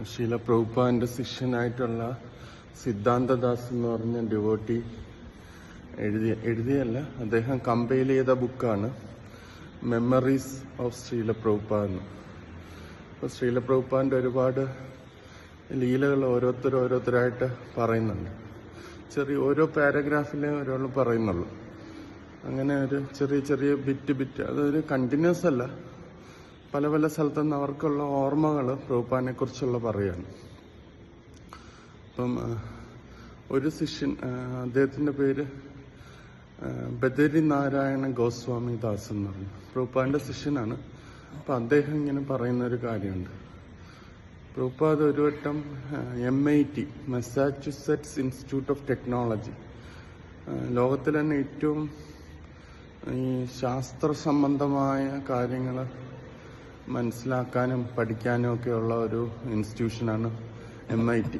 ശീല പ്രഭുപാദിന്റെ ശിഷ്യനായിട്ടുള്ള സിദ്ധാന്തദാസ് എന്ന് പറഞ്ഞ ഡിവോട്ടി എഴുതിയ എഴുതിയല്ല അദ്ദേഹം കമ്പൈൽ ചെയ്ത ബുക്കാണ് മെമ്മറീസ് ഓഫ് ശ്രീല പ്രഭുപാദ് അപ്പോൾ ശ്രീല പ്രഭുപാദിന്റെ ഒരുപാട് ലീലകൾ ഓരോരുത്തർ ഓരോരുത്തരായിട്ട് പറയുന്നുണ്ട്. ചെറിയ ഓരോ പാരഗ്രാഫിലെ ഒരാൾ പറയുന്നുള്ളൂ. അങ്ങനെ ഒരു ചെറിയ ചെറിയ ബിറ്റ് ബിറ്റ് അതൊരു കണ്ടിന്യൂസ് അല്ല. പല പല സ്ഥലത്തുനിന്ന് അവർക്കുള്ള ഓർമ്മകൾ പ്രഭുപാനെ കുറിച്ചുള്ള പറയാണ്. അപ്പം ഒരു ശിഷ്യൻ അദ്ദേഹത്തിന്റെ പേര് ആ, ബദരി നാരായണ ഗോസ്വാമി ദാസ് എന്ന് പറഞ്ഞു പ്രഭുപാന്റെ ശിഷ്യനാണ്. അപ്പം അദ്ദേഹം ഇങ്ങനെ പറയുന്ന ഒരു കാര്യമുണ്ട് പ്രഭുപാദ് ഒരു വട്ടം M I T Massachusetts Institute of Technology ലോകത്തിൽ തന്നെ ഏറ്റവും ഈ ശാസ്ത്ര സംബന്ധമായ കാര്യങ്ങൾ മനസ്സിലാക്കാനും പഠിക്കാനും ഒക്കെയുള്ള ഒരു ഇൻസ്റ്റിറ്റ്യൂഷനാണ് എം ഐ ടി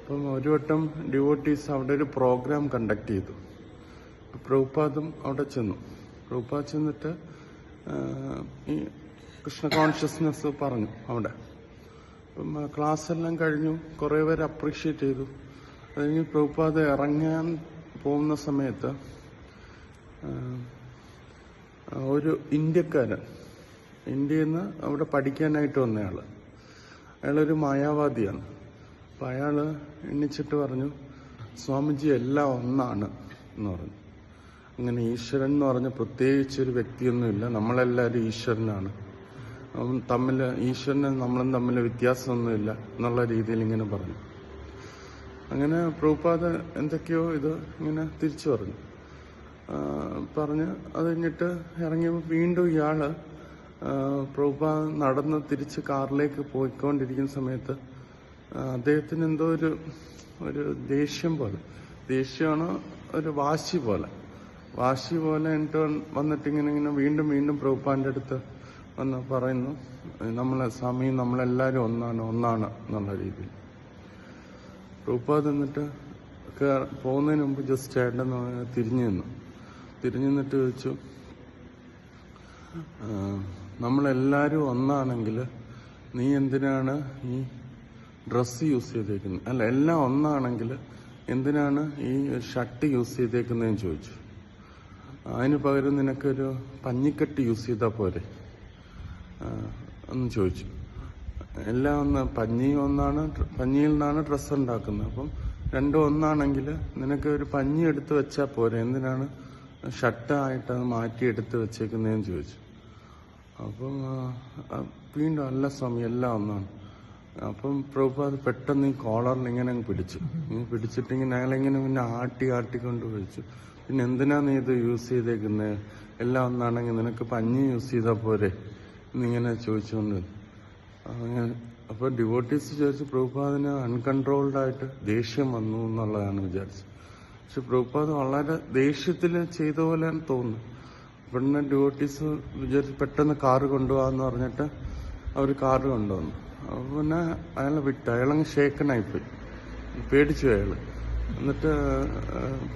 അപ്പം ഒരു വട്ടം ഡിവോട്ടീസ് അവിടെ ഒരു പ്രോഗ്രാം കണ്ടക്ട് ചെയ്തു. പ്രഭുപാദും അവിടെ ചെന്നു. പ്രഭുപാദ് ചെന്നിട്ട് ഈ കൃഷ്ണ കോൺഷ്യസ്നെസ് പറഞ്ഞു അവിടെ. അപ്പം ക്ലാസ് എല്ലാം കഴിഞ്ഞു. കുറേ പേര് അപ്രീഷിയേറ്റ് ചെയ്തു. അതുകഴിഞ്ഞ് പ്രഭുപാദ് ഇറങ്ങാൻ പോകുന്ന സമയത്ത് ഒരു ഇന്ത്യക്കാരൻ ഇന്ത്യയിൽ നിന്ന് അവിടെ പഠിക്കാനായിട്ട് വന്നയാൾ. അയാളൊരു മായാവാദിയാണ്. അപ്പം അയാൾ എണ്ണിച്ചിട്ട് പറഞ്ഞു സ്വാമിജി എല്ലാം ഒന്നാണ് എന്ന് പറഞ്ഞു. അങ്ങനെ ഈശ്വരൻ എന്ന് പറഞ്ഞ പ്രത്യേകിച്ച് ഒരു വ്യക്തിയൊന്നുമില്ല നമ്മളെല്ലാവരും ഈശ്വരനാണ്. തമ്മിൽ ഈശ്വരനും നമ്മളും തമ്മിൽ വ്യത്യാസമൊന്നുമില്ല എന്നുള്ള രീതിയിൽ ഇങ്ങനെ പറഞ്ഞു. അങ്ങനെ പ്രഭുപാദ എന്തൊക്കെയോ ഇത് ഇങ്ങനെ തിരിച്ചു പറഞ്ഞു. പറഞ്ഞ് അത് കഴിഞ്ഞിട്ട് ഇറങ്ങിയപ്പോൾ വീണ്ടും ഇയാൾ ആ, പ്രഭുപാദ നടന്ന് തിരിച്ച് കാറിലേക്ക് പോയിക്കൊണ്ടിരിക്കുന്ന സമയത്ത് അദ്ദേഹത്തിന് എന്തോ ഒരു ഒരു ദേഷ്യം പോലെ. ദേഷ്യമാണ് ഒരു വാശി പോലെ. വാശി പോലെ എന്നിട്ട് വന്നിട്ട് ഇങ്ങനെ ഇങ്ങനെ വീണ്ടും വീണ്ടും പ്രഭുപാന്റെ അടുത്ത് വന്ന് പറയുന്നു നമ്മളെ സ്വാമി നമ്മളെല്ലാവരും ഒന്നാണ് ഒന്നാണ് എന്നുള്ള രീതിയിൽ. പ്രഭുപാദ് എന്നിട്ട് പോകുന്നതിന് മുമ്പ് ജസ്റ്റ് ചേട്ടൻ തിരിഞ്ഞു നിന്നു. തിരിഞ്ഞു നിന്നിട്ട് ചോദിച്ചു "ആ, നമ്മളെല്ലാവരും ഒന്നാണെങ്കിൽ നീ എന്തിനാണ് ഈ ഡ്രസ്സ് യൂസ് ചെയ്തേക്കുന്നത്? അല്ല എല്ലാം ഒന്നാണെങ്കിൽ എന്തിനാണ് ഈ ഷർട്ട് യൂസ് ചെയ്തേക്കുന്നതെന്ന് ചോദിച്ചു. അതിന് പകരം നിനക്കൊരു പഞ്ഞിക്കെട്ട് യൂസ് ചെയ്താൽ പോരെ? എന്ന് ചോദിച്ചു. എല്ലാം ഒന്ന് പഞ്ഞി ഒന്നാണ് പഞ്ഞിയിൽ നിന്നാണ് ഡ്രസ്സ് ഉണ്ടാക്കുന്നത്. അപ്പം രണ്ടും ഒന്നാണെങ്കിൽ നിനക്ക് ഒരു പഞ്ഞി എടുത്ത് വെച്ചാൽ പോരെ? എന്തിനാണ് ഷർട്ടായിട്ട് അത് മാറ്റി എടുത്ത് വെച്ചേക്കുന്നതെന്ന് ചോദിച്ചു. അപ്പം വീണ്ടും അല്ല സ്വാമി എല്ലാം ഒന്നാണ്. അപ്പം പ്രഭുപാദ് പെട്ടെന്ന് ഈ കോളറിൽ ഇങ്ങനെ അങ്ങ് പിടിച്ചു. പിടിച്ചിട്ട് ഇങ്ങനെ അയാളിങ്ങനെ പിന്നെ ആട്ടി ആട്ടി കൊണ്ട് വിളിച്ചു. പിന്നെ എന്തിനാ നീ ഇത് യൂസ് ചെയ്തേക്കുന്നത് എല്ലാം ഒന്നാണെങ്കിൽ നിനക്ക് പഞ്ഞി യൂസ് ചെയ്താൽ പോരെ? എന്നിങ്ങനെ ചോദിച്ചുകൊണ്ട്. അങ്ങനെ അപ്പോൾ ഡിവോട്ടീസ് ചോദിച്ചു പ്രഭുപാദിന് അൺകൺട്രോൾഡ് ആയിട്ട് ദേഷ്യം വന്നു എന്നുള്ളതാണ് വിചാരിച്ചത്. പക്ഷെ പ്രഭുപാദ് വളരെ ദേഷ്യത്തിൽ ചെയ്ത പോലെയാണ് തോന്നുന്നു പെട്ടെന്ന് ഡ്യൂട്ടീസ് വിചാരിച്ച് പെട്ടെന്ന് കാറ് കൊണ്ടുപോകാന്ന് പറഞ്ഞിട്ട് അവർ കാറ് കൊണ്ടുവന്നു. അപ്പൊ പിന്നെ അയാളെ വിട്ടു അയാളങ്ങ് ഷേക്കനായിപ്പോയി പേടിച്ചു അയാൾ. എന്നിട്ട്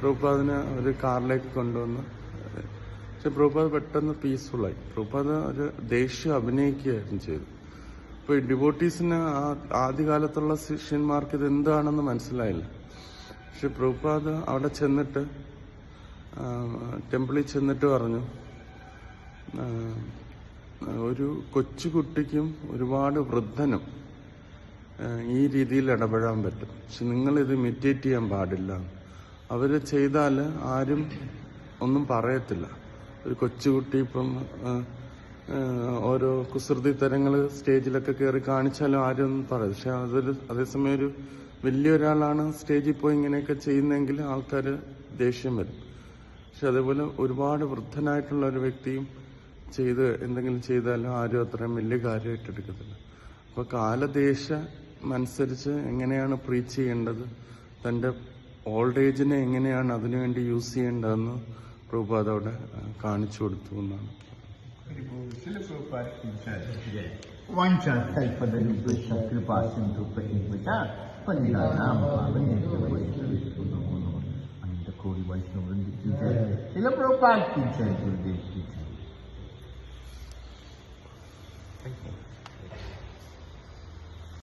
പ്രഭുപാദിനെ ഒരു കാറിലേക്ക് കൊണ്ടുവന്ന് പക്ഷെ പ്രഭുപാദ് പെട്ടെന്ന് പീസ്ഫുള്ളായി പ്രഭുപാദ് ഒരു ദേഷ്യം അഭിനയിക്കുകയായിരുന്നു ചെയ്തു ഇപ്പൊ ഈ ഡിവോട്ടീസിന് ആദ്യകാലത്തുള്ള ശിഷ്യന്മാർക്ക് ഇത് എന്താണെന്ന് മനസ്സിലായില്ല. പക്ഷെ പ്രഭുപാദ് അവിടെ ചെന്നിട്ട് ടെമ്പിളിൽ ചെന്നിട്ട് പറഞ്ഞു ഒരു കൊച്ചുകുട്ടിക്കും ഒരുപാട് വൃദ്ധനും ഈ രീതിയിൽ ഇടപെടാൻ പറ്റും. പക്ഷെ നിങ്ങളിത് ഇമിറ്റേറ്റ് ചെയ്യാൻ പാടില്ല. അവർ ചെയ്താൽ ആരും ഒന്നും പറയത്തില്ല. ഒരു കൊച്ചുകുട്ടി ഇപ്പം ഓരോ കുസൃതി തരങ്ങൾ സ്റ്റേജിലൊക്കെ കയറി കാണിച്ചാലും ആരും ഒന്നും പറയും പക്ഷെ അതൊരു അതേസമയം ഒരു വലിയ ഒരാളാണ് സ്റ്റേജിൽ പോയി ഇങ്ങനെയൊക്കെ ചെയ്യുന്നതെങ്കിൽ ആൾക്കാർ ദേഷ്യം വരും. പക്ഷെ അതേപോലെ ഒരുപാട് വൃദ്ധനായിട്ടുള്ള ഒരു വ്യക്തിയും ചെയ്ത് എന്തെങ്കിലും ചെയ്താലും ആരും അത്രയും വലിയ കാര്യമായിട്ട് എടുക്കത്തില്ല അപ്പൊ കാലദേശം അനുസരിച്ച് എങ്ങനെയാണ് പ്രീച്ച് ചെയ്യേണ്ടത്? തന്റെ ഓൾഡ് ഏജിനെ എങ്ങനെയാണ് അതിനുവേണ്ടി യൂസ് ചെയ്യേണ്ടതെന്ന് പ്രഭുപാദ അവിടെ ആ, കാണിച്ചു കൊടുത്തു എന്നാണ്. ചില Ananda Kori Vaishnava